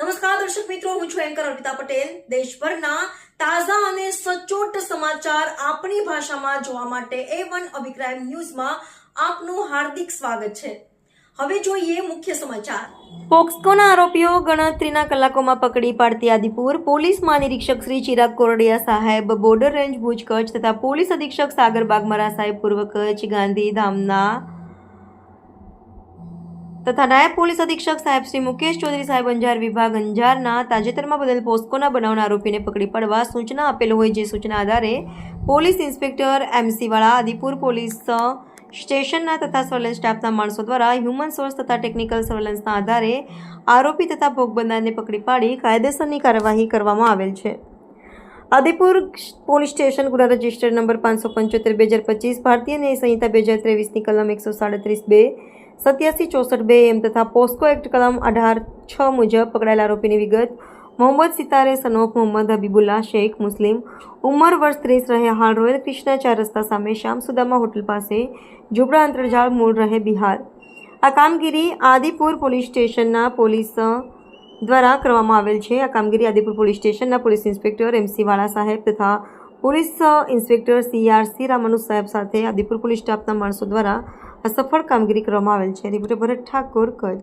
નમસ્કાર, દર્શક મિત્રો, હું છું એન્કર અર્પિતા પટેલ. દેશભરના તાજા અને સચોટ સમાચાર આપણી ભાષામાં જોવા માટે એ વન અભિપ્રાય ન્યૂઝમાં આપનું હાર્દિક સ્વાગત છે. હવે જોઈએ મુખ્ય સમાચાર. પોક્સકોના આરોપીઓ ગણતરીના કલાકોમાં પકડી પાડતી આદિપુર પોલીસ મહાનિરીક્ષક શ્રી ચિરાગ કોરડિયા સાહેબ બોર્ડર રેન્જ ભુજ કચ્છ તથા પોલીસ અધિક્ષક સાગર બાગમારા સાહેબ પૂર્વ કચ્છ ગાંધીધામના તથા નાયબ પોલીસ અધિક્ષક સાહેબ શ્રી મુકેશ ચૌધરી સાહેબ અંજાર વિભાગ અંજારના તાજેતરમાં બદલ પોસ્કોના બનાવના આરોપીને પકડી પાડવા સૂચના આપેલ હોય જે સૂચના આધારે પોલીસ ઇન્સ્પેક્ટર એમસીવાળા આદિપુર પોલીસ સ્ટેશનના તથા સર્વેલન્સ સ્ટાફના માણસો દ્વારા હ્યુમન સોર્સ તથા ટેકનિકલ સર્વેલન્સના આધારે આરોપી તથા ભોગ બનનારને પકડી પાડી કાયદેસરની કાર્યવાહી કરવામાં આવેલ છે. આદિપુર પોલીસ સ્ટેશન ગુના રજિસ્ટર નંબર પાંચસો પંચોતેર, બે હજાર પચીસ, ભારતીય ન્યાય સંહિતા, બે હજાર ત્રેવીસની કલમ એકસો સાડત્રીસ બે સત્યાસી ચોસઠ બે એમ તથા પોસ્કો એક્ટ કલમ અઢાર છ મુજબ પકડાયેલા આરોપીની વિગત મોહમ્મદ સિતારે સનોફ મોહમ્મદ હબીબુલ્લા શેખ મુસ્લિમ ઉંમર વર્ષ ત્રીસ રહે, હાલ રોયલ ક્રિષ્ના ચાર રસ્તા સામે શ્યામ સુદામા હોટલ પાસે ઝુબડા અંતરજાળ મૂળ રહે બિહાર. આ કામગીરી આદિપુર પોલીસ સ્ટેશનના પોલીસ દ્વારા કરવામાં આવેલ છે. આ કામગીરી આદિપુર પોલીસ સ્ટેશનના પોલીસ ઇન્સ્પેક્ટર એમસી વાળા સાહેબ તથા police inspector C R C Ramanu સાહેબ સાથે આદિપુર પોલીસ સ્ટાફના માણસો દ્વારા સફળ કામગીરી કરવામાં આવેલ છે. રિપોર્ટર ભરત ઠાકોર કચ્છ.